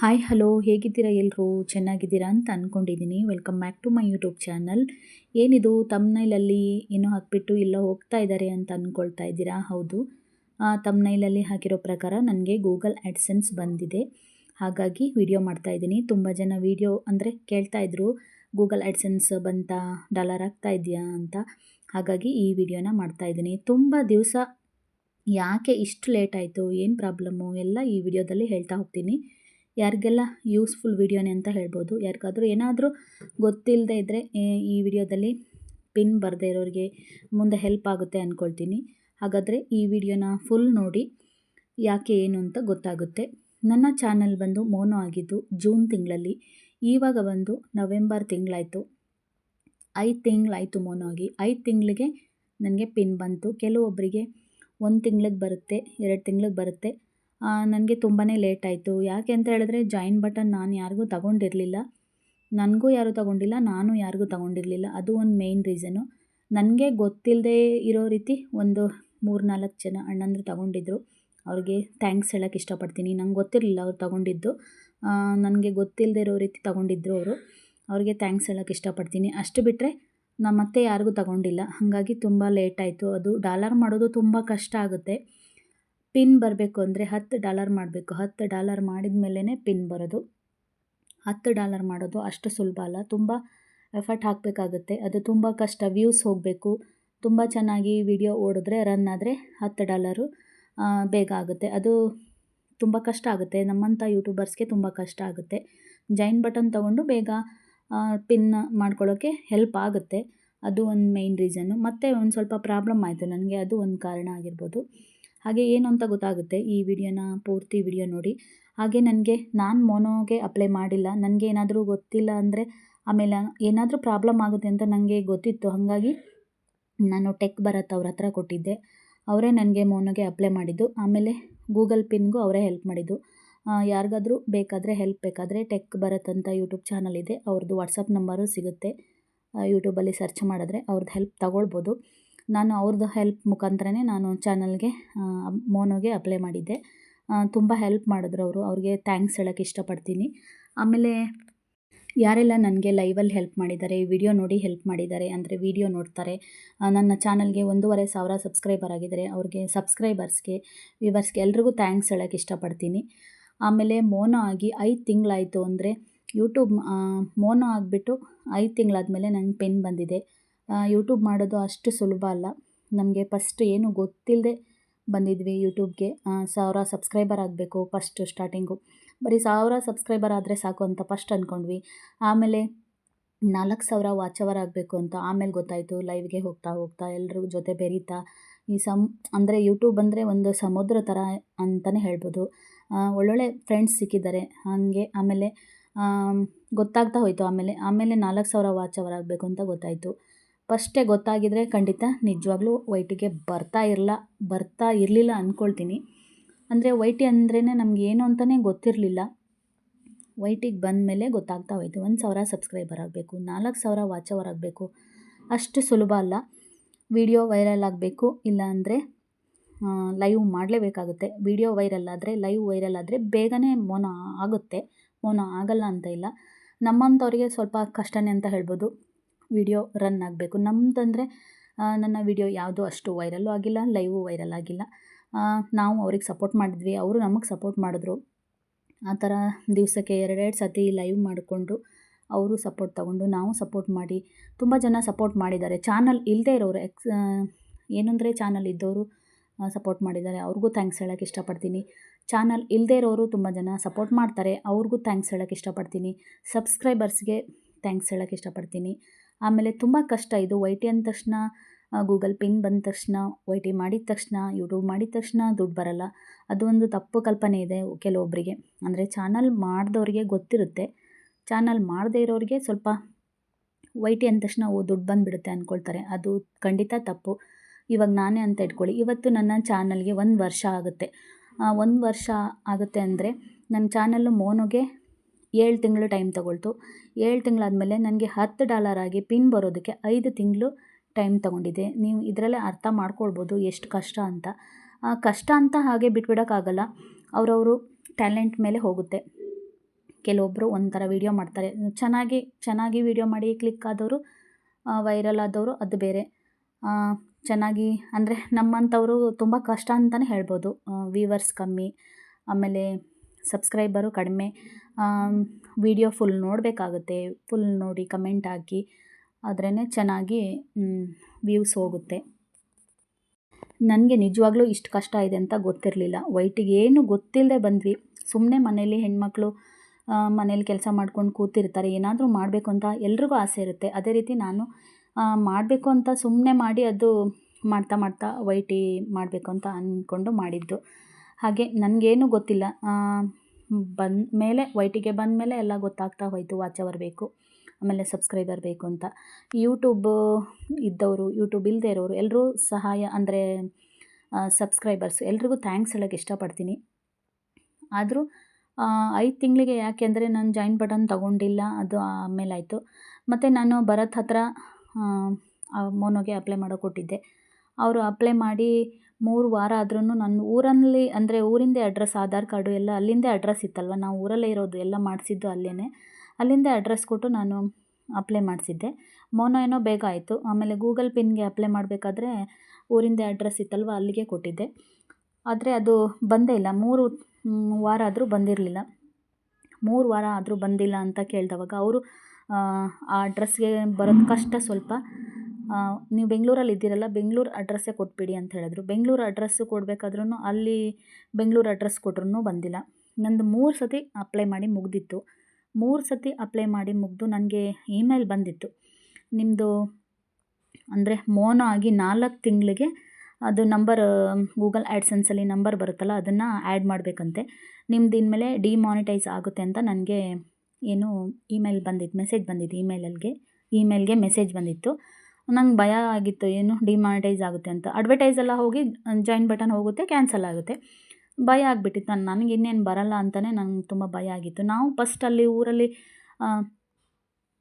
Hi hello ಹೇಗಿದ್ದೀರಾ ಎಲ್ಲರೂ ಚೆನ್ನಾಗಿದ್ದೀರಾ ಅಂತ ಅಂದ್ಕೊಂಡಿದ್ದೀನಿ welcome back to my YouTube channel ಏನಿದು? ತಮ್ನೈಲಲ್ಲಿ ಏನೋ ಹಾಕ್ಬಿಟ್ಟು ಇಲ್ಲ ಹೋಗ್ತಾ ಇದ್ದಾರೆ ಅಂತ ಅಂದ್ಕೊಳ್ತಾ ಇದ್ದೀರಾ? ಹೌದು. ತಮ್ನೈಲಲ್ಲಿ ಹಾಕಿರೋ ಪ್ರಕಾರ ನನಗೆ ಗೂಗಲ್ ಆ್ಯಡ್ಸೆನ್ಸ್ ಬಂದಿದೆ. ಹಾಗಾಗಿ ವಿಡಿಯೋ ಮಾಡ್ತಾ ಇದ್ದೀನಿ. ತುಂಬ ಜನ ವಿಡಿಯೋ ಅಂದರೆ ಕೇಳ್ತಾ ಇದ್ರು ಗೂಗಲ್ ಆ್ಯಡ್ಸೆನ್ಸ್ ಬಂತ ಡಾಲರ್ ಆಗ್ತಾ ಇದೆಯಾ ಅಂತ. ಹಾಗಾಗಿ ಈ ವಿಡಿಯೋನ ಮಾಡ್ತಾ ಇದ್ದೀನಿ. ತುಂಬ ದಿವಸ ಯಾಕೆ ಇಷ್ಟು ಲೇಟ್ ಆಯಿತು? ಏನು ಪ್ರಾಬ್ಲಮ್ಮು ಎಲ್ಲ ಈ ವಿಡಿಯೋದಲ್ಲಿ ಹೇಳ್ತಾ ಹೋಗ್ತೀನಿ. ಯಾರಿಗೆಲ್ಲ ಯೂಸ್ಫುಲ್ ವೀಡಿಯೋನೇ ಅಂತ ಹೇಳ್ಬೋದು. ಯಾರಿಗಾದರೂ ಏನಾದರೂ ಗೊತ್ತಿಲ್ಲದೆ ಇದ್ದರೆ ಈ ವಿಡಿಯೋದಲ್ಲಿ ಪಿನ್ ಬರದೇ ಇರೋರಿಗೆ ಮುಂದೆ ಹೆಲ್ಪ್ ಆಗುತ್ತೆ ಅಂದ್ಕೊಳ್ತೀನಿ ಹಾಗಾದರೆ ಈ ವಿಡಿಯೋನ ಫುಲ್ ನೋಡಿ ಯಾಕೆ ಏನು ಅಂತ ಗೊತ್ತಾಗುತ್ತೆ. ನನ್ನ ಚಾನಲ್ ಬಂದು ಮೋನೋ ಆಗಿದ್ದು ಜೂನ್ ತಿಂಗಳಲ್ಲಿ. ಇವಾಗ ಬಂದು ನವೆಂಬರ್ ತಿಂಗಳಾಯಿತು. ಐದು ತಿಂಗಳಾಯಿತು ಮೋನೋ ಆಗಿ. ಐದು ತಿಂಗಳಿಗೆ ನನಗೆ ಪಿನ್ ಬಂತು. ಕೆಲವೊಬ್ಬರಿಗೆ ಒಂದು ತಿಂಗ್ಳಿಗೆ ಬರುತ್ತೆ, ಎರಡು ತಿಂಗ್ಳಿಗೆ ಬರುತ್ತೆ. ನನಗೆ ತುಂಬಾ ಲೇಟ್ ಆಯಿತು. ಯಾಕೆ ಅಂತ ಹೇಳಿದ್ರೆ ಜಾಯಿನ್ ಬಟನ್ ನಾನು ಯಾರಿಗೂ ತಗೊಂಡಿರಲಿಲ್ಲ. ನನಗೂ ಯಾರೂ ತಗೊಂಡಿಲ್ಲ, ನಾನು ಯಾರಿಗೂ ತಗೊಂಡಿರಲಿಲ್ಲ. ಅದು ಒಂದು ಮೇಯ್ನ್ ರೀಸನು ನನಗೆ ಗೊತ್ತಿಲ್ಲದೆ ಇರೋ ರೀತಿ ಒಂದು ಮೂರು ನಾಲ್ಕು ಜನ ಅಣ್ಣಂದ್ರು ತಗೊಂಡಿದ್ರು. ಅವ್ರಿಗೆ ಥ್ಯಾಂಕ್ಸ್ ಹೇಳೋಕ್ಕೆ ಇಷ್ಟಪಡ್ತೀನಿ. ನಂಗೆ ಗೊತ್ತಿರಲಿಲ್ಲ ಅವ್ರು ತಗೊಂಡಿದ್ದು. ನನಗೆ ಗೊತ್ತಿಲ್ಲದೆ ಇರೋ ರೀತಿ ತಗೊಂಡಿದ್ರು ಅವರು. ಅವ್ರಿಗೆ ಥ್ಯಾಂಕ್ಸ್ ಹೇಳೋಕ್ಕೆ ಇಷ್ಟಪಡ್ತೀನಿ. ಅಷ್ಟು ಬಿಟ್ಟರೆ ನಮ್ಮ ಮತ್ತೆ ಯಾರಿಗೂ ತಗೊಂಡಿಲ್ಲ. ಹಾಗಾಗಿ ತುಂಬ ಲೇಟ್ ಆಯಿತು. ಅದು ಡಾಲರ್ ಮಾಡೋದು ತುಂಬ ಕಷ್ಟ ಆಗುತ್ತೆ. ಪಿನ್ ಬರಬೇಕು ಅಂದರೆ ಹತ್ತು ಡಾಲರ್ ಮಾಡಬೇಕು. ಹತ್ತು ಡಾಲರ್ ಮಾಡಿದ ಮೇಲೇ ಪಿನ್ ಬರೋದು. ಹತ್ತು ಡಾಲರ್ ಮಾಡೋದು ಅಷ್ಟು ಸುಲಭ ಅಲ್ಲ. ತುಂಬ ಎಫರ್ಟ್ ಹಾಕಬೇಕಾಗುತ್ತೆ. ಅದು ತುಂಬ ಕಷ್ಟ. ವ್ಯೂಸ್ ಹೋಗಬೇಕು. ತುಂಬ ಚೆನ್ನಾಗಿ ವಿಡಿಯೋ ಓಡಿದ್ರೆ, ರನ್ ಆದರೆ ಹತ್ತು ಡಾಲರು ಬೇಗ ಆಗುತ್ತೆ. ಅದು ತುಂಬ ಕಷ್ಟ ಆಗುತ್ತೆ. ನಮ್ಮಂಥ ಯೂಟ್ಯೂಬರ್ಸ್ಗೆ ತುಂಬ ಕಷ್ಟ ಆಗುತ್ತೆ. ಜೈನ್ ಬಟನ್ ತೊಗೊಂಡು ಬೇಗ ಪಿನ್ ಮಾಡ್ಕೊಳ್ಳೋಕ್ಕೆ ಹೆಲ್ಪ್ ಆಗುತ್ತೆ. ಅದು ಒಂದು ಮೇಯ್ನ್ ರೀಸನ್ನು. ಮತ್ತು ಒಂದು ಸ್ವಲ್ಪ ಪ್ರಾಬ್ಲಮ್ ಆಯಿತು. ನನಗೆ ಅದು ಒಂದು ಕಾರಣ ಆಗಿರ್ಬೋದು. ಹಾಗೆ ಏನು ಅಂತ ಗೊತ್ತಾಗುತ್ತೆ ಈ ವಿಡಿಯೋನ ಪೂರ್ತಿ ವಿಡಿಯೋ ನೋಡಿ. ಹಾಗೆ ನನಗೆ, ನಾನು ಮೋನೋಗೆ ಅಪ್ಲೈ ಮಾಡಿಲ್ಲ. ನನಗೆ ಏನಾದರೂ ಗೊತ್ತಿಲ್ಲ ಅಂದರೆ ಆಮೇಲೆ ಏನಾದರೂ ಪ್ರಾಬ್ಲಮ್ ಆಗುತ್ತೆ ಅಂತ ನನಗೆ ಗೊತ್ತಿತ್ತು. ಹಾಗಾಗಿ ನಾನು ಟೆಕ್ ಭರತ್ ಅವ್ರ ಹತ್ರ ಕೊಟ್ಟಿದ್ದೆ. ಅವರೇ ನನಗೆ ಮೋನೋಗೆ ಅಪ್ಲೈ ಮಾಡಿದ್ದು. ಆಮೇಲೆ ಗೂಗಲ್ ಪಿನ್ಗೂ ಅವರೇ ಹೆಲ್ಪ್ ಮಾಡಿದ್ದು. ಯಾರಿಗಾದರೂ ಬೇಕಾದರೆ ಹೆಲ್ಪ್ ಬೇಕಾದರೆ ಟೆಕ್ ಭರತ್ ಅಂತ ಯೂಟ್ಯೂಬ್ ಚಾನಲ್ ಇದೆ. ಅವ್ರದ್ದು ವಾಟ್ಸಪ್ ನಂಬರು ಸಿಗುತ್ತೆ. ಯೂಟ್ಯೂಬಲ್ಲಿ ಸರ್ಚ್ ಮಾಡಿದ್ರೆ ಅವ್ರದ್ದು ಹೆಲ್ಪ್ ತಗೊಳ್ಬೋದು. ನಾನು ಅವ್ರದ್ದು ಹೆಲ್ಪ್ ಮುಖಾಂತರನೇ ನಾನು ಚಾನಲ್ಗೆ ಮೋನೋಗೆ ಅಪ್ಲೈ ಮಾಡಿದ್ದೆ. ತುಂಬ ಹೆಲ್ಪ್ ಮಾಡಿದ್ರು ಅವರು. ಅವ್ರಿಗೆ ಥ್ಯಾಂಕ್ಸ್ ಹೇಳೋಕ್ಕೆ ಇಷ್ಟಪಡ್ತೀನಿ. ಆಮೇಲೆ ಯಾರೆಲ್ಲ ನನಗೆ ಲೈವಲ್ಲಿ ಹೆಲ್ಪ್ ಮಾಡಿದ್ದಾರೆ ವಿಡಿಯೋ ನೋಡಿ ಹೆಲ್ಪ್ ಮಾಡಿದ್ದಾರೆ, ಅಂದರೆ ವಿಡಿಯೋ ನೋಡ್ತಾರೆ ನನ್ನ ಚಾನಲ್ಗೆ ಒಂದೂವರೆ ಸಾವಿರ ಸಬ್ಸ್ಕ್ರೈಬರ್ ಆಗಿದ್ದಾರೆ. ಅವ್ರಿಗೆ ಸಬ್ಸ್ಕ್ರೈಬರ್ಸ್ಗೆ ವ್ಯೂವರ್ಸ್ಗೆ ಎಲ್ರಿಗೂ ಥ್ಯಾಂಕ್ಸ್ ಹೇಳೋಕ್ಕೆ ಇಷ್ಟಪಡ್ತೀನಿ. ಆಮೇಲೆ ಮೋನೋ ಆಗಿ ಐದು ತಿಂಗಳಾಯಿತು ಅಂದರೆ ಯೂಟ್ಯೂಬ್ ಮೋನೋ ಆಗಿಬಿಟ್ಟು ಐದು ತಿಂಗಳಾದಮೇಲೆ ನನಗೆ ಪೆನ್ ಬಂದಿದೆ. ಯೂಟ್ಯೂಬ್ ಮಾಡೋದು ಅಷ್ಟು ಸುಲಭ ಅಲ್ಲ. ನಮಗೆ ಫಸ್ಟ್ ಏನು ಗೊತ್ತಿಲ್ಲದೆ ಬಂದಿದ್ವಿ ಯೂಟ್ಯೂಬ್ಗೆ ಸಾವಿರ ಸಬ್ಸ್ಕ್ರೈಬರ್ ಆಗಬೇಕು ಫಸ್ಟ್ ಸ್ಟಾರ್ಟಿಂಗು ಬರೀ ಸಾವಿರ ಸಬ್ಸ್ಕ್ರೈಬರ್ ಆದರೆ ಸಾಕು ಅಂತ ಫಸ್ಟ್ ಅಂದ್ಕೊಂಡ್ವಿ ಆಮೇಲೆ ನಾಲ್ಕು ಸಾವಿರ ವಾಚ್ ಅವರ್ ಆಗಬೇಕು ಅಂತ ಆಮೇಲೆ ಗೊತ್ತಾಯಿತು. ಲೈವ್ಗೆ ಹೋಗ್ತಾ ಹೋಗ್ತಾ ಎಲ್ಲರ ಜೊತೆ ಬೆರೀತಾ ಈ ಸಮ್, ಅಂದರೆ ಯೂಟ್ಯೂಬ್ ಅಂದರೆ ಒಂದು ಸಮುದ್ರ ಥರ ಅಂತಲೇ ಹೇಳ್ಬೋದು. ಒಳ್ಳೊಳ್ಳೆ ಫ್ರೆಂಡ್ಸ್ ಸಿಕ್ಕಿದ್ದಾರೆ. ಹಾಗೆ ಆಮೇಲೆ ಗೊತ್ತಾಗ್ತಾ ಹೋಯಿತು ಆಮೇಲೆ. ಆಮೇಲೆ ನಾಲ್ಕು ಸಾವಿರ ವಾಚ್ ಅವರ್ ಆಗಬೇಕು ಅಂತ ಗೊತ್ತಾಯಿತು. ಫಸ್ಟೇ ಗೊತ್ತಾಗಿದ್ರೆ ಖಂಡಿತ ನಿಜವಾಗ್ಲೂ ವೈಟಿಗೆ ಬರ್ತಾ ಇರಲ್ಲ ಬರ್ತಾ ಇರಲಿಲ್ಲ ಅಂದ್ಕೊಳ್ತೀನಿ ಅಂದರೆ ವೈಟಿ ಅಂದ್ರೇ ನಮ್ಗೆ ಏನು ಅಂತಲೇ ಗೊತ್ತಿರಲಿಲ್ಲ. ವೈಟಿಗೆ ಬಂದ ಬಂದಮೇಲೆ ಗೊತ್ತಾಗ್ತಾ ಹೋಯಿತು, ಒಂದು ಸಾವಿರ ಸಬ್ಸ್ಕ್ರೈಬರ್ ಆಗಬೇಕು, ನಾಲ್ಕು ಸಾವಿರ ವಾಚ್ ಅವರ್ ಆಗಬೇಕು, ಅಷ್ಟು ಸುಲಭ ಅಲ್ಲ. ವಿಡಿಯೋ ವೈರಲ್ ಆಗಬೇಕು, ಇಲ್ಲ ಅಂದರೆ ಲೈವ್ ಮಾಡಲೇಬೇಕಾಗುತ್ತೆ. ವಿಡಿಯೋ ವೈರಲ್ ಆದರೆ, ಲೈವ್ ವೈರಲ್ ಆದರೆ ಬೇಗನೆ ಮೋನೋ ಆಗುತ್ತೆ. ಮೋನೋ ಆಗಲ್ಲ ಅಂತ ಇಲ್ಲ. ನಮ್ಮಂಥವ್ರಿಗೆ ಸ್ವಲ್ಪ ಕಷ್ಟನೇ ಅಂತ ಹೇಳ್ಬೋದು. ವಿಡಿಯೋ ರನ್ ಆಗಬೇಕು. ನಮ್ಮದಂದರೆ ನನ್ನ ವಿಡಿಯೋ ಯಾವುದೂ ಅಷ್ಟು ವೈರಲ್ಲೂ ಆಗಿಲ್ಲ, ಲೈವು ವೈರಲ್ ಆಗಿಲ್ಲ. ನಾವು ಅವ್ರಿಗೆ ಸಪೋರ್ಟ್ ಮಾಡಿದ್ವಿ, ಅವರು ನಮಗೆ ಸಪೋರ್ಟ್ ಮಾಡಿದ್ರು. ಆ ಥರ ದಿವಸಕ್ಕೆ ಎರಡೆರಡು ಸತಿ ಲೈವ್ ಮಾಡಿಕೊಂಡು ಅವರು ಸಪೋರ್ಟ್ ತಗೊಂಡು ನಾವು ಸಪೋರ್ಟ್ ಮಾಡಿ, ತುಂಬ ಜನ ಸಪೋರ್ಟ್ ಮಾಡಿದ್ದಾರೆ. ಚಾನಲ್ ಇಲ್ಲದೇ ಇರೋರು, ಎಕ್ಸ್ ಏನಂದರೆ ಚಾನಲ್ ಇದ್ದವರು ಸಪೋರ್ಟ್ ಮಾಡಿದ್ದಾರೆ. ಅವ್ರಿಗೂ ಥ್ಯಾಂಕ್ಸ್ ಹೇಳೋಕ್ಕೆ ಇಷ್ಟಪಡ್ತೀನಿ. ಚಾನಲ್ ಇಲ್ಲದೇ ಇರೋರು ತುಂಬ ಜನ ಸಪೋರ್ಟ್ ಮಾಡ್ತಾರೆ, ಅವ್ರಿಗೂ ಥ್ಯಾಂಕ್ಸ್ ಹೇಳೋಕ್ಕೆ ಇಷ್ಟಪಡ್ತೀನಿ. ಸಬ್ಸ್ಕ್ರೈಬರ್ಸ್ಗೆ ಥ್ಯಾಂಕ್ಸ್ ಹೇಳೋಕ್ಕೆ ಇಷ್ಟಪಡ್ತೀನಿ. ಆಮೇಲೆ ತುಂಬ ಕಷ್ಟ ಇದು ವೈ ಟಿ ಅಂದ ತಕ್ಷಣ ಗೂಗಲ್ ಪಿನ್ ಬಂದ ತಕ್ಷಣ ವೈ ಟಿ ಮಾಡಿದ ತಕ್ಷಣ, ಯೂಟ್ಯೂಬ್ ಮಾಡಿದ ತಕ್ಷಣ ದುಡ್ಡು ಬರಲ್ಲ. ಅದು ಒಂದು ತಪ್ಪು ಕಲ್ಪನೆ ಇದೆ ಕೆಲವೊಬ್ಬರಿಗೆ ಅಂದರೆ ಚಾನಲ್ ಮಾಡಿದವ್ರಿಗೆ ಗೊತ್ತಿರುತ್ತೆ. ಚಾನಲ್ ಮಾಡದೇ ಇರೋರಿಗೆ ಸ್ವಲ್ಪ ವೈ ಟಿ ಅಂದ ತಕ್ಷಣ, ಓ, ದುಡ್ಡು ಬಂದುಬಿಡುತ್ತೆ ಅಂದ್ಕೊಳ್ತಾರೆ ಅದು ಖಂಡಿತ ತಪ್ಪು. ಇವಾಗ ನಾನೇ ಅಂತ ಇಟ್ಕೊಳ್ಳಿ. ಇವತ್ತು ನನ್ನ ಚಾನಲ್ಗೆ ಒಂದು ವರ್ಷ ಆಗುತ್ತೆ. ಒಂದು ವರ್ಷ ಆಗುತ್ತೆ ಅಂದರೆ ನನ್ನ ಚಾನಲ್ಲು ಮೋನೋಗೆ ಏಳು ತಿಂಗಳು ಟೈಮ್ ತಗೊಳ್ತು. ಏಳು ತಿಂಗಳಾದಮೇಲೆ ನನಗೆ ಹತ್ತು ಡಾಲರ್ ಆಗಿ ಪಿನ್ ಬರೋದಕ್ಕೆ ಐದು ತಿಂಗಳು ಟೈಮ್ ತೊಗೊಂಡಿದೆ ನೀವು ಇದರಲ್ಲೇ ಅರ್ಥ ಮಾಡ್ಕೊಳ್ಬೋದು ಎಷ್ಟು ಕಷ್ಟ ಅಂತ. ಕಷ್ಟ ಅಂತ ಹಾಗೆ ಬಿಟ್ಬಿಡೋಕ್ಕಾಗಲ್ಲ. ಅವರವರು ಟ್ಯಾಲೆಂಟ್ ಮೇಲೆ ಹೋಗುತ್ತೆ. ಕೆಲವೊಬ್ಬರು ಒಂಥರ ವೀಡಿಯೋ ಮಾಡ್ತಾರೆ. ಚೆನ್ನಾಗಿ ಚೆನ್ನಾಗಿ ವೀಡಿಯೋ ಮಾಡಿ ಕ್ಲಿಕ್ ಆದವರು ವೈರಲ್ ಆದವರು ಅದು ಬೇರೆ. ಚೆನ್ನಾಗಿ, ಅಂದರೆ ನಮ್ಮಂಥವರು ತುಂಬ ಕಷ್ಟ ಅಂತಲೇ ಹೇಳ್ಬೋದು. ವೀವರ್ಸ್ ಕಮ್ಮಿ, ಆಮೇಲೆ ಸಬ್ಸ್ಕ್ರೈಬರು ಕಡಿಮೆ ವೀಡಿಯೋ ಫುಲ್ ನೋಡಬೇಕಾಗುತ್ತೆ. ಫುಲ್ ನೋಡಿ ಕಮೆಂಟ್ ಹಾಕಿ. ಆದ್ರೇ ಚೆನ್ನಾಗಿ ವ್ಯೂಸ್ ಹೋಗುತ್ತೆ. ನನಗೆ ನಿಜವಾಗ್ಲೂ ಇಷ್ಟು ಕಷ್ಟ ಇದೆ ಅಂತ ಗೊತ್ತಿರಲಿಲ್ಲ. ವೈಟಿಗೆ ಏನು ಗೊತ್ತಿಲ್ಲದೆ ಬಂದ್ವಿ. ಸುಮ್ಮನೆ ಮನೇಲಿ ಹೆಣ್ಮಕ್ಳು ಮನೇಲಿ ಕೆಲಸ ಮಾಡ್ಕೊಂಡು ಕೂತಿರ್ತಾರೆ. ಏನಾದರೂ ಮಾಡಬೇಕು ಅಂತ ಎಲ್ರಿಗೂ ಆಸೆ ಇರುತ್ತೆ. ಅದೇ ರೀತಿ ನಾನು ಮಾಡಬೇಕು ಅಂತ ಸುಮ್ಮನೆ ಮಾಡಿ ಅದು ಮಾಡ್ತಾ ಮಾಡ್ತಾ ವೈಟಿ ಮಾಡಬೇಕು ಅಂತ ಅಂದ್ಕೊಂಡು ಮಾಡಿದ್ದು. ಹಾಗೆ ನನಗೇನು ಗೊತ್ತಿಲ್ಲ. ಬಂದ ಮೇಲೆ, ವೈಟಿಗೆ ಬಂದ ಮೇಲೆ ಎಲ್ಲ ಗೊತ್ತಾಗ್ತಾ ಹೋಯಿತು. ವಾಚ್ ಅವರ್ ಬೇಕು, ಆಮೇಲೆ ಸಬ್ಸ್ಕ್ರೈಬರ್ ಬೇಕು ಅಂತ. ಯೂಟ್ಯೂಬ್ ಇದ್ದವರು ಯೂಟ್ಯೂಬ್ ಇಲ್ಲದೆ ಇರೋರು ಎಲ್ಲರೂ ಸಹಾಯ ಅಂದರೆ ಸಬ್ಸ್ಕ್ರೈಬರ್ಸ್, ಎಲ್ರಿಗೂ ಥ್ಯಾಂಕ್ಸ್ ಹೇಳೋಕ್ಕೆ ಇಷ್ಟಪಡ್ತೀನಿ. ಆದರೂ ಐದು ತಿಂಗಳಿಗೆ ಯಾಕೆಂದರೆ ನಾನು ಜಾಯಿನ್ ಬಟನ್ ತಗೊಂಡಿಲ್ಲ, ಅದು ಆಮೇಲೆ ಆಯಿತು ಮತ್ತು ನಾನು ಭರತ್ ಹತ್ರ ಮೋನೋಗೆ ಅಪ್ಲೈ ಮಾಡೋ ಕೊಟ್ಟಿದ್ದೆ. ಅವರು ಅಪ್ಲೈ ಮಾಡಿ ಮೂರು ವಾರ ಆದ್ರೂ ನನ್ನ ಊರಲ್ಲಿ, ಅಂದರೆ ಊರಿಂದೇ ಅಡ್ರೆಸ್ ಆಧಾರ್ ಕಾರ್ಡು ಎಲ್ಲ ಅಲ್ಲಿಂದೇ ಅಡ್ರೆಸ್ ಇತ್ತಲ್ವ? ನಾವು ಊರಲ್ಲೇ ಇರೋದು, ಎಲ್ಲ ಮಾಡಿಸಿದ್ದು ಅಲ್ಲೇ ಅಲ್ಲಿಂದೇ ಅಡ್ರೆಸ್ ಕೊಟ್ಟು ನಾನು ಅಪ್ಲೈ ಮಾಡಿಸಿದ್ದೆ. ಮೋನೋ ಏನೋ ಬೇಗ ಆಯಿತು. ಆಮೇಲೆ ಗೂಗಲ್ ಪಿನ್ಗೆ ಅಪ್ಲೈ ಮಾಡಬೇಕಾದ್ರೆ ಊರಿಂದೇ ಅಡ್ರೆಸ್ ಇತ್ತಲ್ವ, ಅಲ್ಲಿಗೆ ಕೊಟ್ಟಿದ್ದೆ. ಆದರೆ ಅದು ಬಂದೇ ಇಲ್ಲ. ಮೂರು ವಾರ ಆದರೂ ಬಂದಿರಲಿಲ್ಲ. ಮೂರು ವಾರ ಆದರೂ ಬಂದಿಲ್ಲ ಅಂತ ಕೇಳಿದವಾಗ ಅವರು, ಆ ಅಡ್ರೆಸ್ಗೆ ಬರೋದು ಕಷ್ಟ ಸ್ವಲ್ಪ. ನೀವು ಬೆಂಗಳೂರಲ್ಲಿ ಇದ್ದೀರಲ್ಲ, ಬೆಂಗಳೂರು ಅಡ್ರೆಸ್ಸೇ ಕೊಟ್ಬಿಡಿ ಅಂತ ಹೇಳಿದ್ರು. ಬೆಂಗಳೂರು ಅಡ್ರೆಸ್ಸು ಕೊಡಬೇಕಾದ್ರೂ ಅಲ್ಲಿ ಬೆಂಗಳೂರು ಅಡ್ರೆಸ್ ಕೊಟ್ರೂ ಬಂದಿಲ್ಲ. ನಂದು ಮೂರು ಸತಿ ಅಪ್ಲೈ ಮಾಡಿ ಮುಗ್ದಿತ್ತು. ಮೂರು ಸತಿ ಅಪ್ಲೈ ಮಾಡಿ ಮುಗಿದು ನನಗೆ ಇಮೇಲ್ ಬಂದಿತ್ತು. ನಿಮ್ಮದು ಅಂದರೆ ಮೋನ ಆಗಿ ನಾಲ್ಕು ತಿಂಗಳಿಗೆ ಅದು ನಂಬರ್ ಗೂಗಲ್ ಆ್ಯಡ್ಸೆನ್ಸಲ್ಲಿ ನಂಬರ್ ಬರುತ್ತಲ್ಲ, ಅದನ್ನು ಆ್ಯಡ್ ಮಾಡಬೇಕಂತೆ. ನಿಮ್ದು ಇನ್ಮೇಲೆ ಡಿಮಾನಿಟೈಸ್ ಆಗುತ್ತೆ ಅಂತ ನನಗೆ ಏನು ಇಮೇಲ್ ಬಂದಿತ್ತು ಮೆಸೇಜ್ ಬಂದಿತ್ತು ಇಮೇಲಲ್ಲಿಗೆ ಇಮೇಲ್ಗೆ ಮೆಸೇಜ್ ಬಂದಿತ್ತು. ನಂಗೆ ಭಯ ಆಗಿತ್ತು, ಏನು ಡಿಮಾನಿಟೈಸ್ ಆಗುತ್ತೆ ಅಂತ. ಅಡ್ವರ್ಟೈಸ್ ಎಲ್ಲ ಹೋಗಿ ಜಾಯಿನ್ ಬಟನ್ ಹೋಗುತ್ತೆ ಕ್ಯಾನ್ಸಲ್ ಆಗುತ್ತೆ. ಭಯ ಆಗಿಬಿಟ್ಟಿತ್ತು. ನಾನು, ನನಗೆ ಇನ್ನೇನು ಬರಲ್ಲ ಅಂತಲೇ ನಂಗೆ ತುಂಬ ಭಯ ಆಗಿತ್ತು. ನಾವು ಫಸ್ಟ್ ಅಲ್ಲಿ ಊರಲ್ಲಿ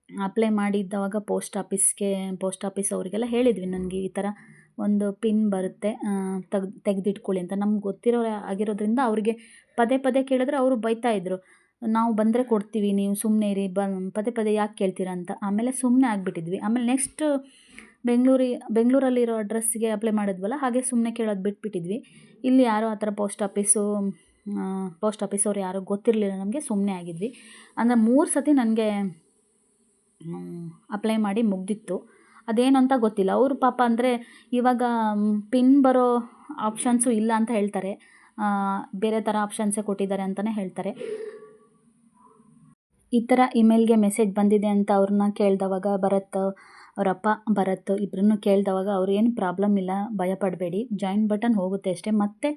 ಅಪ್ಲೈ ಮಾಡಿದ್ದವಾಗ ಪೋಸ್ಟ್ ಆಫೀಸ್ಗೆ ಪೋಸ್ಟ್ ಆಫೀಸ್ ಅವರಿಗೆಲ್ಲ ಹೇಳಿದ್ವಿ ನನಗೆ ಈ ಥರ ಒಂದು ಪಿನ್ ಬರುತ್ತೆ ತೆಗ್ದು, ತೆಗೆದಿಟ್ಕೊಳ್ಳಿ ಅಂತ. ನಮ್ಗೆ ಗೊತ್ತಿರೋ ಆಗಿರೋದ್ರಿಂದ ಅವರಿಗೆ ಪದೇ ಪದೇ ಕೇಳಿದ್ರೆ ಅವರು ಬೈತಾಯಿದ್ರು ನಾವು ಬಂದರೆ ಕೊಡ್ತೀವಿ, ನೀವು ಸುಮ್ಮನೆ ಇರಿ ಬ ಪದೇ ಪದೇ ಯಾಕೆ ಕೇಳ್ತೀರ ಅಂತ. ಆಮೇಲೆ ಸುಮ್ಮನೆ ಆಗಿಬಿಟ್ಟಿದ್ವಿ. ಆಮೇಲೆ ನೆಕ್ಸ್ಟ್ ಬೆಂಗಳೂರಿ, ಬೆಂಗಳೂರಲ್ಲಿರೋ ಅಡ್ರೆಸ್ಸಿಗೆ ಅಪ್ಲೈ ಮಾಡಿದ್ವಲ್ಲ, ಹಾಗೆ ಸುಮ್ಮನೆ ಕೇಳೋದು ಬಿಟ್ಬಿಟ್ಟಿದ್ವಿ. ಇಲ್ಲಿ ಯಾರೋ ಆ ಥರ ಪೋಸ್ಟ್ ಆಫೀಸು ಪೋಸ್ಟ್ ಆಫೀಸವ್ರು ಯಾರೋ ಗೊತ್ತಿರಲಿಲ್ಲ ನಮಗೆ ಸುಮ್ಮನೆ ಆಗಿದ್ವಿ. ಅಂದರೆ ಮೂರು ಸತಿ ನನಗೆ ಅಪ್ಲೈ ಮಾಡಿ ಮುಗ್ದಿತ್ತು. ಅದೇನು ಅಂತ ಗೊತ್ತಿಲ್ಲ. ಅವರು ಪಾಪ ಅಂದರೆ ಇವಾಗ ಪಿನ್ ಬರೋ ಆಪ್ಷನ್ಸು ಇಲ್ಲ ಅಂತ ಹೇಳ್ತಾರೆ. ಬೇರೆ ಥರ ಆಪ್ಷನ್ಸೇ ಕೊಟ್ಟಿದ್ದಾರೆ ಅಂತಲೇ ಹೇಳ್ತಾರೆ. ಈ ಥರ ಇಮೇಲ್ಗೆ ಮೆಸೇಜ್ ಬಂದಿದೆ ಅಂತ ಅವ್ರನ್ನ ಕೇಳಿದವಾಗ ಅವರಪ್ಪ ಭರತ್ ಇಬ್ಬರನ್ನೂ ಕೇಳಿದವಾಗ ಅವ್ರು, ಏನು ಪ್ರಾಬ್ಲಮ್ ಇಲ್ಲ, ಭಯಪಡಬೇಡಿ. ಜಾಯಿನ್ ಬಟನ್ ಹೋಗುತ್ತೆ ಅಷ್ಟೇ. ಮತ್ತೆ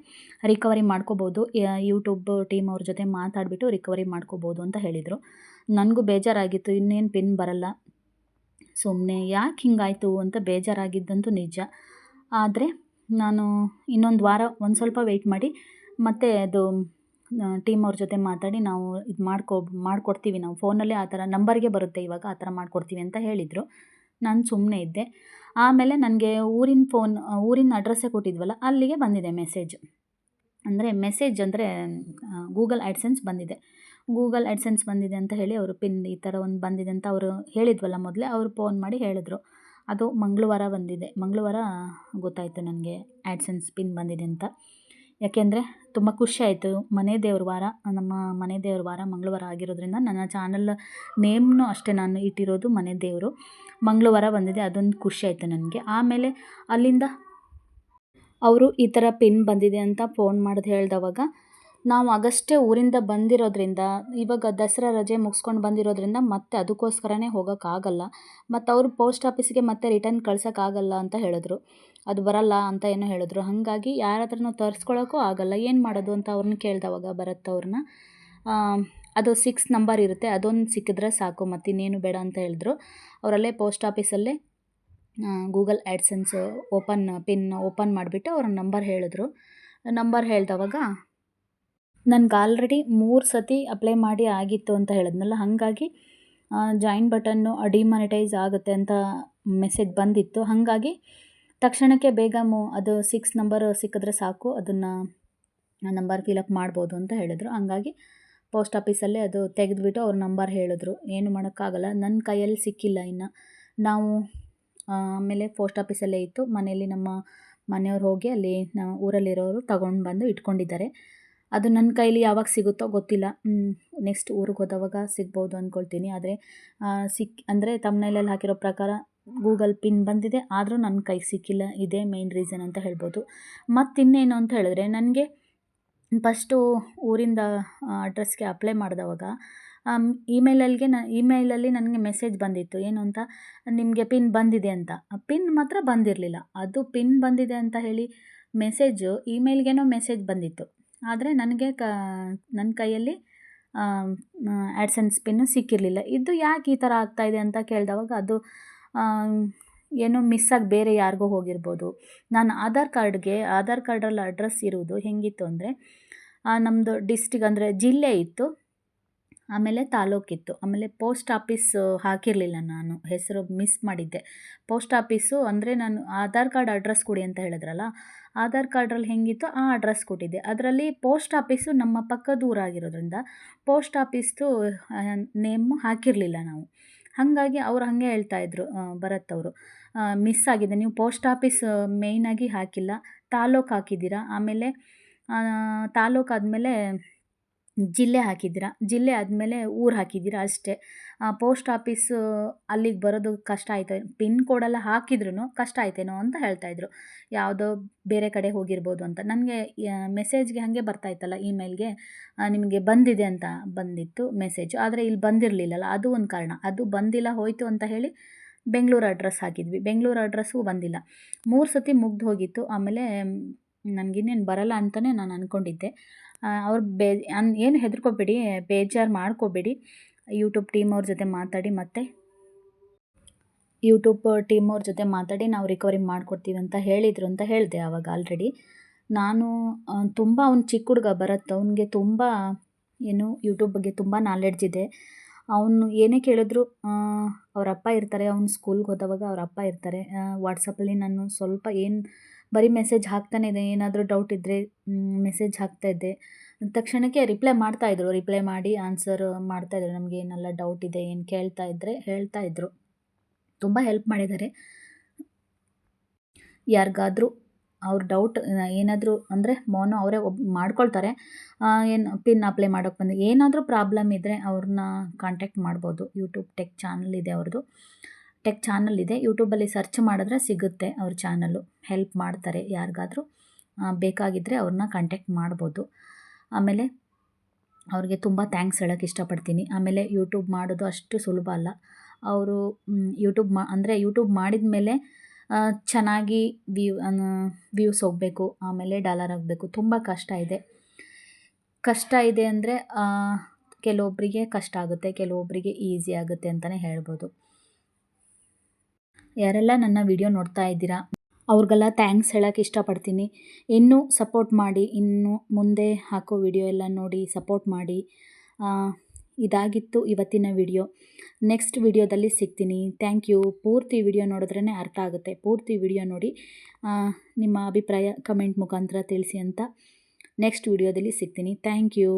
ರಿಕವರಿ ಮಾಡ್ಕೋಬೋದು. ಯೂಟ್ಯೂಬ್ ಟೀಮ್ ಅವ್ರ ಜೊತೆ ಮಾತಾಡಿಬಿಟ್ಟು ರಿಕವರಿ ಮಾಡ್ಕೋಬೋದು ಅಂತ ಹೇಳಿದರು. ನನಗೂ ಬೇಜಾರಾಗಿತ್ತು. ಇನ್ನೇನು ಪಿನ್ ಬರಲ್ಲ. ಸುಮ್ಮನೆ ಯಾಕೆ ಹಿಂಗಾಯಿತು ಅಂತ ಬೇಜಾರಾಗಿದ್ದಂತೂ ನಿಜ. ಆದರೆ ನಾನು ಇನ್ನೊಂದು ವಾರ ಒಂದು ಸ್ವಲ್ಪ ವೆಯ್ಟ್ ಮಾಡಿ, ಮತ್ತೆ ಅದು ಟೀಮ್ ಅವ್ರ ಜೊತೆ ಮಾತಾಡಿ ನಾವು ಇದು ಮಾಡ್ಕೊ, ಮಾಡಿಕೊಡ್ತೀವಿ ನಾವು. ಫೋನಲ್ಲೇ ಆ ಥರ ನಂಬರ್ಗೆ ಬರುತ್ತೆ ಇವಾಗ, ಆ ಥರ ಮಾಡಿಕೊಡ್ತೀವಿ ಅಂತ ಹೇಳಿದರು. ನಾನು ಸುಮ್ಮನೆ ಇದ್ದೆ. ಆಮೇಲೆ ನನಗೆ ಊರಿನ ಫೋನ್, ಊರಿನ ಅಡ್ರೆಸ್ಸೇ ಕೊಟ್ಟಿದ್ವಲ್ಲ, ಅಲ್ಲಿಗೆ ಬಂದಿದೆ ಮೆಸೇಜ್. ಅಂದರೆ ಮೆಸೇಜ್ ಅಂದರೆ ಗೂಗಲ್ ಆ್ಯಡ್ಸೆನ್ಸ್ ಬಂದಿದೆ. ಗೂಗಲ್ ಆ್ಯಡ್ಸೆನ್ಸ್ ಬಂದಿದೆ ಅಂತ ಹೇಳಿ ಅವರು ಪಿನ್ ಈ ಥರ ಒಂದು ಬಂದಿದೆ ಅಂತ ಅವರು ಹೇಳಿದ್ವಲ್ಲ ಮೊದಲೇ, ಅವರು ಫೋನ್ ಮಾಡಿ ಹೇಳಿದ್ರು. ಅದು ಮಂಗಳವಾರ ಬಂದಿದೆ. ಮಂಗಳವಾರ ಗೊತ್ತಾಯಿತು ನನಗೆ ಆ್ಯಡ್ಸೆನ್ಸ್ ಪಿನ್ ಬಂದಿದೆ ಅಂತ. ಯಾಕೆಂದರೆ ತುಂಬ ಖುಷಿ ಆಯಿತು. ಮನೆ ದೇವ್ರ ವಾರ, ನಮ್ಮ ಮನೆ ದೇವ್ರ ವಾರ ಮಂಗಳವಾರ ಆಗಿರೋದ್ರಿಂದ ನನ್ನ ಚಾನಲ್ ನೇಮ್ನು ಅಷ್ಟೇ ನಾನು ಇಟ್ಟಿರೋದು ಮನೆ ದೇವರು. ಮಂಗಳವಾರ ಬಂದಿದೆ, ಅದೊಂದು ಖುಷಿ ಆಯಿತು ನನಗೆ. ಆಮೇಲೆ ಅಲ್ಲಿಂದ ಅವರು ಈ ಥರ ಪಿನ್ ಬಂದಿದೆ ಅಂತ ಫೋನ್ ಮಾಡಿದ್ ಹೇಳ್ದವಾಗ ನಾವು ಆಗಷ್ಟೇ ಊರಿಂದ ಬಂದಿರೋದ್ರಿಂದ, ಇವಾಗ ದಸರಾ ರಜೆ ಮುಗಿಸ್ಕೊಂಡು ಬಂದಿರೋದ್ರಿಂದ ಮತ್ತೆ ಅದಕ್ಕೋಸ್ಕರನೇ ಹೋಗೋಕ್ಕಾಗಲ್ಲ. ಮತ್ತು ಅವರು ಪೋಸ್ಟ್ ಆಫೀಸಿಗೆ ಮತ್ತೆ ರಿಟರ್ನ್ ಕಳ್ಸೋಕ್ಕಾಗಲ್ಲ ಅಂತ ಹೇಳಿದ್ರು. ಅದು ಬರಲ್ಲ ಅಂತ ಏನೋ ಹೇಳಿದ್ರು. ಹಾಗಾಗಿ ಯಾರ ಹತ್ರನೂ ತರಿಸ್ಕೊಳ್ಳೋಕ್ಕೂ ಆಗಲ್ಲ. ಏನು ಮಾಡೋದು ಅಂತ ಅವ್ರನ್ನ ಕೇಳಿದವಾಗ ಭರತ್ ಅವ್ರನ್ನ ಅದು ಸಿಕ್ಸ್ ನಂಬರ್ ಇರುತ್ತೆ. ಅದೊಂದು ಸಿಕ್ಕಿದ್ರೆ ಸಾಕು. ಮತ್ತಿನ್ನೇನು ಬೇಡ ಅಂತ ಹೇಳಿದ್ರು. ಅವರಲ್ಲೇ post ಆಫೀಸಲ್ಲೇ Google AdSense open pin open ಮಾಡಿಬಿಟ್ಟು ಅವ್ರ ನಂಬರ್ ಹೇಳಿದ್ರು. ನಂಬರ್ ಹೇಳಿದವಾಗ ನನ್ಗೆ ಆಲ್ರೆಡಿ ಮೂರು ಸತಿ ಅಪ್ಲೈ ಮಾಡಿ ಆಗಿತ್ತು ಅಂತ ಹೇಳಿದ್ನಲ್ಲ, ಹಾಗಾಗಿ ಜಾಯಿನ್ ಬಟನ್ನು ಡಿಮಾನಿಟೈಸ್ ಆಗುತ್ತೆ ಅಂತ ಮೆಸೇಜ್ ಬಂದಿತ್ತು. ಹಾಗಾಗಿ, ತಕ್ಷಣಕ್ಕೆ ಬೇಗ ಮು, ಅದು ಸಿಕ್ಸ್ ನಂಬರ್ ಸಿಕ್ಕಿದ್ರೆ ಸಾಕು, ಅದನ್ನು ನಂಬರ್ ಫಿಲಪ್ ಮಾಡ್ಬೋದು ಅಂತ ಹೇಳಿದ್ರು. ಹಂಗಾಗಿ ಪೋಸ್ಟ್ ಆಫೀಸಲ್ಲೇ ಅದು ತೆಗೆದುಬಿಟ್ಟು ಅವ್ರ ನಂಬರ್ ಹೇಳಿದ್ರು. ಏನು ಮಾಡೋಕ್ಕಾಗಲ್ಲ ನನ್ನ ಕೈಯಲ್ಲಿ ಸಿಕ್ಕಿಲ್ಲ ಇನ್ನು. ನಾವು ಆಮೇಲೆ ಪೋಸ್ಟ್ ಆಫೀಸಲ್ಲೇ ಇತ್ತು. ಮನೆಯಲ್ಲಿ ನಮ್ಮ ಮನೆಯವ್ರು ಹೋಗಿ ಅಲ್ಲಿ ನಾವು ಊರಲ್ಲಿರೋರು ತಗೊಂಡು ಬಂದು ಇಟ್ಕೊಂಡಿದ್ದಾರೆ. ಅದು ನನ್ನ ಕೈಲಿ ಯಾವಾಗ ಸಿಗುತ್ತೋ ಗೊತ್ತಿಲ್ಲ. ನೆಕ್ಸ್ಟ್ ಊರಿಗೆ ಹೋದವಾಗ ಸಿಗ್ಬೋದು ಅಂದ್ಕೊಳ್ತೀನಿ ಆದರೆ ಸಿಕ್, ಅಂದರೆ ತಮ್ಮನೇಲಲ್ಲಿ ಹಾಕಿರೋ ಪ್ರಕಾರ ಗೂಗಲ್ ಪಿನ್ ಬಂದಿದೆ. ಆದರೂ ನನ್ನ ಕೈಗೆ ಸಿಕ್ಕಿಲ್ಲ. ಇದೇ ಮೇಯ್ನ್ ರೀಸನ್ ಅಂತ ಹೇಳ್ಬೋದು. ಮತ್ತು ಇನ್ನೇನು ಅಂತ ಹೇಳಿದ್ರೆ, ನನಗೆ ಫಸ್ಟು ಊರಿಂದ ಅಡ್ರೆಸ್ಗೆ ಅಪ್ಲೈ ಮಾಡಿದವಾಗ ಇಮೇಲಲ್ಲಿಗೆ ನ ಇಮೇಲಲ್ಲಿ ನನಗೆ ಮೆಸೇಜ್ ಬಂದಿತ್ತು. ಏನು ಅಂತ? ನಿಮಗೆ ಪಿನ್ ಬಂದಿದೆ ಅಂತ. ಪಿನ್ ಮಾತ್ರ ಬಂದಿರಲಿಲ್ಲ. ಅದು ಪಿನ್ ಬಂದಿದೆ ಅಂತ ಹೇಳಿ ಮೆಸೇಜು ಇಮೇಲ್ಗೇನೋ ಮೆಸೇಜ್ ಬಂದಿತ್ತು. ಆದರೆ ನನಗೆ ಕ ನನ್ನ ಕೈಯಲ್ಲಿ ಆ್ಯಡ್ಸೆನ್ಸ್ ಸ್ಪಿನ್ನು ಸಿಕ್ಕಿರಲಿಲ್ಲ. ಇದು ಯಾಕೆ ಈ ಥರ ಆಗ್ತಾಯಿದೆ ಅಂತ ಕೇಳಿದವಾಗ ಅದು ಏನೋ ಮಿಸ್ಸಾಗಿ ಬೇರೆ ಯಾರಿಗೋ ಹೋಗಿರ್ಬೋದು. ನಾನು ಆಧಾರ್ ಕಾರ್ಡ್ಗೆ, ಆಧಾರ್ ಕಾರ್ಡಲ್ಲಿ ಅಡ್ರೆಸ್ ಇರುವುದು ಹೇಗಿತ್ತು ಅಂದರೆ ನಮ್ಮದು ಡಿಸ್ಟಿಕ್ ಅಂದರೆ ಜಿಲ್ಲೆ ಇತ್ತು. ಆಮೇಲೆ ತಾಲೂಕಿತ್ತು. ಆಮೇಲೆ ಪೋಸ್ಟ್ ಆಫೀಸ್ ಹಾಕಿರಲಿಲ್ಲ ನಾನು. ಹೆಸರು ಮಿಸ್ ಮಾಡಿದ್ದೆ. ಪೋಸ್ಟ್ ಆಫೀಸು ಅಂದರೆ ನಾನು ಆಧಾರ್ ಕಾರ್ಡ್ ಅಡ್ರೆಸ್ ಕೊಡಿ ಅಂತ ಹೇಳಿದ್ರಲ್ಲ, ಆಧಾರ್ ಕಾರ್ಡ್ರಲ್ಲಿ ಹೇಗಿತ್ತು ಆ ಅಡ್ರೆಸ್ ಕೊಟ್ಟಿದ್ದೆ. ಅದರಲ್ಲಿ ಪೋಸ್ಟ್ ಆಫೀಸು ನಮ್ಮ ಪಕ್ಕದ ಊರಾಗಿರೋದ್ರಿಂದ ಪೋಸ್ಟ್ ಆಫೀಸ್ದು ನೇಮು ಹಾಕಿರಲಿಲ್ಲ ನಾವು. ಹಾಗಾಗಿ ಅವ್ರು ಹಾಗೆ ಹೇಳ್ತಾ ಇದ್ರು ಭರತ್ ಅವರು. ಮಿಸ್ ಆಗಿದೆ. ನೀವು ಪೋಸ್ಟ್ ಆಫೀಸ್ ಮೇಯ್ನಾಗಿ ಹಾಕಿಲ್ಲ, ತಾಲೂಕು ಹಾಕಿದ್ದೀರಾ? ಆಮೇಲೆ ತಾಲೂಕು ಆದಮೇಲೆ ಜಿಲ್ಲೆ ಹಾಕಿದ್ದೀರಾ? ಜಿಲ್ಲೆ ಆದಮೇಲೆ ಊರು ಹಾಕಿದ್ದೀರಾ ಅಷ್ಟೇ. ಪೋಸ್ಟ್ ಆಫೀಸ್ ಅಲ್ಲಿಗೆ ಬರೋದು ಕಷ್ಟ ಆಯಿತು ಪಿನ್ ಕೋಡೆಲ್ಲ ಹಾಕಿದ್ರೂ ಕಷ್ಟ ಆಯ್ತೇನೋ ಅಂತ ಹೇಳ್ತಾಯಿದ್ರು ಯಾವುದೋ ಬೇರೆ ಕಡೆ ಹೋಗಿರ್ಬೋದು ಅಂತ. ನನಗೆ ಮೆಸೇಜ್ಗೆ ಹಾಗೆ ಬರ್ತಾಯಿತ್ತಲ್ಲ ಇಮೇಲ್ಗೆ ನಿಮಗೆ ಬಂದಿದೆ ಅಂತ ಬಂದಿತ್ತು ಮೆಸೇಜು ಆದರೆ ಇಲ್ಲಿ ಬಂದಿರಲಿಲ್ಲಲ್ಲ, ಅದು ಒಂದು ಕಾರಣ. ಅದು ಬಂದಿಲ್ಲ, ಹೋಯಿತು ಅಂತ ಹೇಳಿ ಬೆಂಗಳೂರು ಅಡ್ರೆಸ್ ಹಾಕಿದ್ವಿ. ಬೆಂಗಳೂರು ಅಡ್ರೆಸ್ಸು ಬಂದಿಲ್ಲ. ಮೂರು ಸತಿ ಮುಗ್ದು ಹೋಗಿತ್ತು. ಆಮೇಲೆ ನನಗಿನ್ನೇನು ಬರಲ್ಲ ಅಂತಲೇ ನಾನು ಅಂದ್ಕೊಂಡಿದ್ದೆ ಅವ್ರು ಬೇ, ಅನ್, ಏನು ಹೆದರ್ಕೋಬೇಡಿ, ಬೇಜಾರು ಮಾಡ್ಕೋಬೇಡಿ. ಯೂಟ್ಯೂಬ್ ಟೀಮ್ ಅವ್ರ ಜೊತೆ ಮಾತಾಡಿ ಮತ್ತೆ ಯೂಟ್ಯೂಬ್ ಟೀಮ್ ಅವ್ರ ಜೊತೆ ಮಾತಾಡಿ ನಾವು ರಿಕವರಿ ಮಾಡಿಕೊಡ್ತೀವಿ ಅಂತ ಹೇಳಿದರು ಅಂತ ಹೇಳಿದೆ ಆವಾಗ ಆಲ್ರೆಡಿ ನಾನು ತುಂಬ ಅವ್ನು ಚಿಕ್ಕ ಹುಡುಗ ಬರತ್ತೆ ಅವ್ನಿಗೆ ತುಂಬ, ಏನು ಯೂಟ್ಯೂಬ್ ಬಗ್ಗೆ ತುಂಬ ನಾಲೆಡ್ಜ್ ಇದೆ. ಅವನು ಏನೇ ಕೇಳಿದ್ರು ಅವರಪ್ಪ ಇರ್ತಾರೆ, ಅವ್ನು ಸ್ಕೂಲ್ಗೆ ಹೋದವಾಗ ಅವರಪ್ಪ ಇರ್ತಾರೆ. ವಾಟ್ಸಪ್ಪಲ್ಲಿ ನಾನು ಸ್ವಲ್ಪ ಏನು ಬರೀ ಮೆಸೇಜ್ ಹಾಕ್ತಾನೆ ಇದೆ, ಏನಾದರೂ ಡೌಟ್ ಇದ್ದರೆ ಮೆಸೇಜ್ ಹಾಕ್ತಾಯಿದ್ದೆ ತಕ್ಷಣಕ್ಕೆ ರಿಪ್ಲೈ ಮಾಡ್ತಾಯಿದ್ರು ರಿಪ್ಲೈ ಮಾಡಿ ಆನ್ಸರ್ ಮಾಡ್ತಾಯಿದ್ರು ನಮಗೆ ಏನೆಲ್ಲ ಡೌಟ್ ಇದೆ, ಏನು ಕೇಳ್ತಾ ಇದ್ದರೆ ಹೇಳ್ತಾ ಇದ್ದರು ತುಂಬ ಹೆಲ್ಪ್ ಮಾಡಿದ್ದಾರೆ. ಯಾರಿಗಾದರೂ ಅವ್ರ ಡೌಟ್ ಏನಾದರೂ ಅಂದರೆ ಮೋನು ಅವರೇ ಒಬ್ಬ ಮಾಡ್ಕೊಳ್ತಾರೆ. ಏನು ಪಿನ್ ಅಪ್ಲೈ ಮಾಡೋಕ್ಕೆ ಬಂದು ಏನಾದರೂ ಪ್ರಾಬ್ಲಮ್ ಇದ್ದರೆ ಅವ್ರನ್ನ ಕಾಂಟ್ಯಾಕ್ಟ್ ಮಾಡ್ಬೋದು. ಯೂಟ್ಯೂಬ್ ಟೆಕ್ ಚಾನಲ್ ಇದೆ ಅವ್ರದ್ದು ಟೆಕ್ ಚಾನಲ್ ಇದೆ. ಯೂಟ್ಯೂಬಲ್ಲಿ ಸರ್ಚ್ ಮಾಡಿದ್ರೆ ಸಿಗುತ್ತೆ ಅವ್ರ ಚಾನಲ್ಲು ಹೆಲ್ಪ್ ಮಾಡ್ತಾರೆ ಯಾರಿಗಾದರೂ. ಬೇಕಾಗಿದ್ದರೆ ಅವ್ರನ್ನ ಕಾಂಟ್ಯಾಕ್ಟ್ ಮಾಡ್ಬೋದು. ಆಮೇಲೆ ಅವ್ರಿಗೆ ತುಂಬ ಥ್ಯಾಂಕ್ಸ್ ಹೇಳೋಕ್ಕೆ ಇಷ್ಟಪಡ್ತೀನಿ. ಆಮೇಲೆ ಯೂಟ್ಯೂಬ್ ಮಾಡೋದು ಅಷ್ಟು ಸುಲಭ ಅಲ್ಲ. ಅವರು ಯೂಟ್ಯೂಬ್ ಮಾ, ಅಂದರೆ ಯೂಟ್ಯೂಬ್ ಮಾಡಿದ ಮೇಲೆ ಚೆನ್ನಾಗಿ ವ್ಯೂ ವ್ಯೂಸ್ ಹೋಗಬೇಕು. ಆಮೇಲೆ ಡಾಲರ್ ಆಗಬೇಕು. ತುಂಬ ಕಷ್ಟ ಇದೆ. ಕಷ್ಟ ಇದೆ ಅಂದರೆ ಕೆಲವೊಬ್ಬರಿಗೆ ಕಷ್ಟ ಆಗುತ್ತೆ. ಕೆಲವೊಬ್ಬರಿಗೆ ಈಸಿ ಆಗುತ್ತೆ ಅಂತಲೇ ಹೇಳ್ಬೋದು. ಯಾರೆಲ್ಲ ನನ್ನ ವಿಡಿಯೋ ನೋಡ್ತಾ ಇದ್ದೀರಾ, ಅವ್ರಿಗೆಲ್ಲ ಥ್ಯಾಂಕ್ಸ್ ಹೇಳೋಕ್ಕೆ ಇಷ್ಟಪಡ್ತೀನಿ. ಇನ್ನೂ ಸಪೋರ್ಟ್ ಮಾಡಿ, ಇನ್ನು ಮುಂದೆ ಹಾಕೋ ವಿಡಿಯೋ ಎಲ್ಲ ನೋಡಿ ಸಪೋರ್ಟ್ ಮಾಡಿ. ಇದಾಗಿತ್ತು ಇವತ್ತಿನ ವಿಡಿಯೋ. ನೆಕ್ಸ್ಟ್ ವಿಡಿಯೋದಲ್ಲಿ ಸಿಗ್ತೀನಿ. Thank you. ಪೂರ್ತಿ ವಿಡಿಯೋ ನೋಡಿದ್ರೇ ಅರ್ಥ ಆಗುತ್ತೆ. ಪೂರ್ತಿ ವಿಡಿಯೋ ನೋಡಿ ನಿಮ್ಮ ಅಭಿಪ್ರಾಯ ಕಮೆಂಟ್ ಮುಖಾಂತರ ತಿಳಿಸಿ ಅಂತ. ನೆಕ್ಸ್ಟ್ ವಿಡಿಯೋದಲ್ಲಿ ಸಿಗ್ತೀನಿ. Thank you.